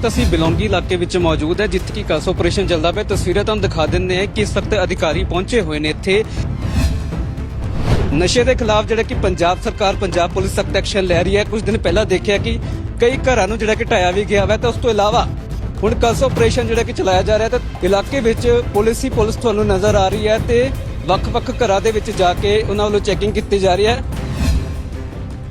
ਵਕਤ ਅਸੀਂ ਬਿਲੋਂਗੀ ਇਲਾਕੇ ਵਿੱਚ ਮੌਜੂਦ ਹੈ, ਜਿੱਥੇ ਕਿ ਕਾਸ ਆਪਰੇਸ਼ਨ ਚੱਲਦਾ ਪਿਆ। ਤਸਵੀਰਾਂ ਤੁਹਾਨੂੰ ਦਿਖਾ ਦਿੰਦੇ ਹਾਂ ਕਿ ਸਖਤ ਅਧਿਕਾਰੀ ਪਹੁੰਚੇ ਹੋਏ ਨੇ ਇੱਥੇ। ਨਸ਼ੇ ਦੇ ਖਿਲਾਫ ਜਿਹੜਾ ਕਿ ਪੰਜਾਬ ਸਰਕਾਰ, ਪੰਜਾਬ ਪੁਲਿਸ ਸਖਤ ਐਕਸ਼ਨ ਲੈ ਰਹੀ ਹੈ। ਕੁਝ ਦਿਨ ਪਹਿਲਾਂ ਦੇਖਿਆ ਕਿ ਕਈ ਘਰਾਂ ਨੂੰ ਜਿਹੜਾ ਕਿ ਢਾਇਆ ਵੀ ਗਿਆ ਵਾ ਤੇ ਉਸ ਤੋਂ ਇਲਾਵਾ ਹੁਣ ਕਾਸ ਆਪਰੇਸ਼ਨ ਜਿਹੜਾ ਕਿ ਚਲਾਇਆ ਜਾ ਰਿਹਾ ਤੇ ਇਲਾਕੇ ਵਿੱਚ ਪੁਲਿਸ ਹੀ ਪੁਲਿਸ ਤੁਹਾਨੂੰ ਨਜ਼ਰ ਆ ਰਹੀ ਹੈ ਤੇ ਵੱਖ-ਵੱਖ ਘਰਾਂ ਦੇ ਵਿੱਚ ਜਾ ਕੇ ਉਹਨਾਂ ਵੱਲੋਂ ਚੈਕਿੰਗ ਕੀਤੀ ਜਾ ਰਹੀ ਹੈ।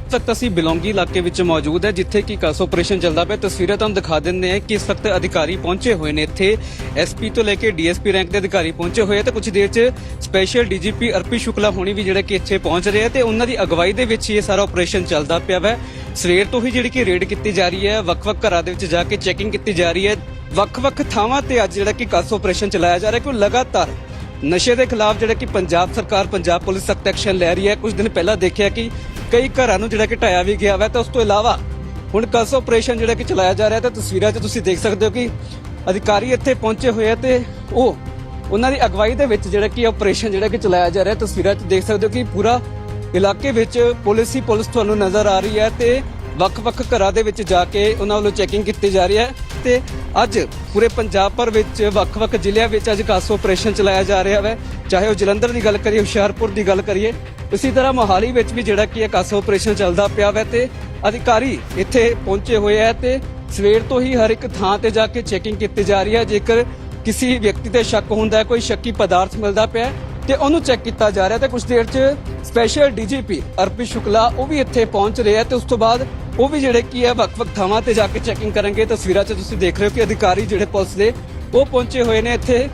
ਤਖਤ ਅਸੀਂ ਬਿਲੋਂਗੀ ਇਲਾਕੇ ਵਿੱਚ ਮੌਜੂਦ ਹੈ, ਜਿੱਥੇ ਕਿ ਕਸ ਆਪਰੇਸ਼ਨ ਚੱਲਦਾ ਪਿਆ। ਤਸਵੀਰਾਂ ਤੁਹਾਨੂੰ ਦਿਖਾ ਦਿੰਦੇ ਹਾਂ ਕਿ ਸਖਤ ਅਧਿਕਾਰੀ ਪਹੁੰਚੇ ਹੋਏ ਨੇ ਇੱਥੇ। ਐਸਪੀ ਤੋਂ ਲੈ ਕੇ ਡੀਐਸਪੀ ਰੈਂਕ ਦੇ ਅਧਿਕਾਰੀ ਪਹੁੰਚੇ ਹੋਏ ਆ ਤੇ ਕੁਝ ਦੇਰ 'ਚ ਸਪੈਸ਼ਲ ਡੀਜੀਪੀ ਅਰਪੀ ਸ਼ੁਕਲਾ ਹੋਣੀ ਵੀ ਜਿਹੜੇ ਕਿ ਇੱਥੇ ਪਹੁੰਚ ਰਹੇ ਆ ਤੇ ਉਹਨਾਂ ਦੀ ਅਗਵਾਈ ਦੇ ਵਿੱਚ ਇਹ ਸਾਰਾ ਆਪਰੇਸ਼ਨ ਚੱਲਦਾ ਪਿਆ ਵਾ। ਸਵੇਰ ਤੋਂ ਹੀ ਜਿਹੜੀ ਕਿ ਰੇਡ ਕੀਤੀ ਜਾ ਰਹੀ ਹੈ, ਵੱਖ-ਵੱਖ ਘਰਾਂ ਦੇ ਵਿੱਚ ਜਾ ਕੇ ਚੈਕਿੰਗ ਕੀਤੀ ਜਾ ਰਹੀ ਹੈ। ਵੱਖ-ਵੱਖ ਥਾਵਾਂ ਤੇ ਅੱਜ ਜਿਹੜਾ ਕਿ ਕਸ ਆਪਰੇਸ਼ਨ ਚਲਾਇਆ ਜਾ ਰਿਹਾ ਕਿ ਲਗਾਤਾਰ ਨਸ਼ੇ ਦੇ ਖਿਲਾਫ ਜਿਹੜਾ ਕਿ ਪੰਜਾਬ ਸਰਕਾਰ, ਪੰਜਾਬ ਪੁਲਿਸ ਸਖਤ ਐਕਸ਼ਨ ਲੈ ਰਹੀ ਹੈ। ਕੁਝ ਦਿਨ ਪਹਿਲਾਂ ਦੇਖਿਆ ਕਿ ਕਈ ਘਰਾਂ ਨੂੰ ਜਿਹੜਾ ਕਿ ਢਾਇਆ ਵੀ ਗਿਆ ਵਾ ਤੇ ਉਸ ਤੋਂ ਇਲਾਵਾ ਹੁਣ ਕਸ ਆਪਰੇਸ਼ਨ ਜਿਹੜਾ ਕਿ ਚਲਾਇਆ ਜਾ ਰਿਹਾ ਤੇ ਤਸਵੀਰਾਂ 'ਚ ਤੁਸੀਂ ਦੇਖ ਸਕਦੇ ਹੋ ਕਿ ਅਧਿਕਾਰੀ ਇੱਥੇ ਪਹੁੰਚੇ ਹੋਏ ਆ ਤੇ ਉਹ ਉਹਨਾਂ ਦੀ ਅਗਵਾਈ ਦੇ ਵਿੱਚ ਜਿਹੜਾ ਕਿ ਆਪਰੇਸ਼ਨ ਜਿਹੜਾ ਕਿ ਚਲਾਇਆ ਜਾ ਰਿਹਾ ਤਸਵੀਰਾਂ 'ਚ ਦੇਖ ਸਕਦੇ ਹੋ ਕਿ ਪੂਰਾ ਇਲਾਕੇ ਵਿੱਚ ਪੁਲਿਸ ਹੀ ਪੁਲਿਸ ਤੁਹਾਨੂੰ ਨਜ਼ਰ ਆ ਰਹੀ ਹੈ ਤੇ ਵੱਖ-ਵੱਖ ਘਰਾਂ ਦੇ ਵਿੱਚ ਜਾ ਕੇ ਉਹਨਾਂ ਵੱਲੋਂ ਚੈਕਿੰਗ ਕੀਤੀ ਜਾ ਰਹੀ ਹੈ ਤੇ ਅੱਜ ਪੂਰੇ ਪੰਜਾਬ ਭਰ ਵਿੱਚ ਵੱਖ-ਵੱਖ ਜ਼ਿਲ੍ਹਿਆਂ ਵਿੱਚ ਅੱਜ ਕਾਸੋ ਆਪਰੇਸ਼ਨ ਚਲਾਇਆ ਜਾ ਰਿਹਾ ਹੈ ਚਾਹੇ ਉਹ ਜਲੰਧਰ ਦੀ ਗੱਲ ਕਰੀਏ, ਹੁਸ਼ਿਆਰਪੁਰ ਦੀ ਗੱਲ ਕਰੀਏ ਇਸੇ ਤਰ੍ਹਾਂ ਮੋਹਾਲੀ ਵਿੱਚ ਵੀ ਜਿਹੜਾ ਕਿ ਇਹ ਕਾਸੋ ਆਪਰੇਸ਼ਨ ਚੱਲਦਾ ਪਿਆ ਹੈ ਤੇ ਅਧਿਕਾਰੀ ਇੱਥੇ ਪਹੁੰਚੇ ਹੋਏ ਹੈ ਤੇ ਸਵੇਰ ਤੋਂ ਹੀ ਹਰ ਇੱਕ ਥਾਂ ਤੇ ਜਾ ਕੇ ਚੈਕਿੰਗ ਕੀਤੀ ਜਾ ਰਹੀ ਹੈ। ਜੇਕਰ ਕਿਸੇ ਵਿਅਕਤੀ ਤੇ ਸ਼ੱਕ ਹੁੰਦਾ ਹੈ, ਕੋਈ ਸ਼ੱਕੀ ਪਦਾਰਥ ਮਿਲਦਾ ਪਿਆ ਤੇ ਉਹਨੂੰ ਚੈੱਕ ਕੀਤਾ ਜਾ ਰਿਹਾ ਤੇ ਕੁਝ ਦੇਰ 'ਚ ਸਪੈਸ਼ਲ ਡੀਜੀਪੀ ਅਰਪੀ ਸ਼ੁਕਲਾ ਉਹ ਵੀ ਇੱਥੇ ਪਹੁੰਚ ਰਿਹਾ ਆ ਤੇ ਉਸ ਤੋਂ ਬਾਅਦ ਉਹ ਵੀ ਜਿਹੜੇ ਕੀ ਹੈ ਵੱਖ-ਵੱਖ ਥਾਵਾਂ ਤੇ ਜਾ ਕੇ ਚੈਕਿੰਗ ਕਰਨਗੇ, ਤਸਵੀਰਾਂ 'ਚ ਤੁਸੀਂ ਦੇਖ ਰਹੇ ਹੋ ਕਿ ਅਧਿਕਾਰੀ ਜਿਹੜੇ ਪੁਲਿਸ ਦੇ, ਉਹ ਪਹੁੰਚੇ ਹੋਏ ਨੇ ਇੱਥੇ।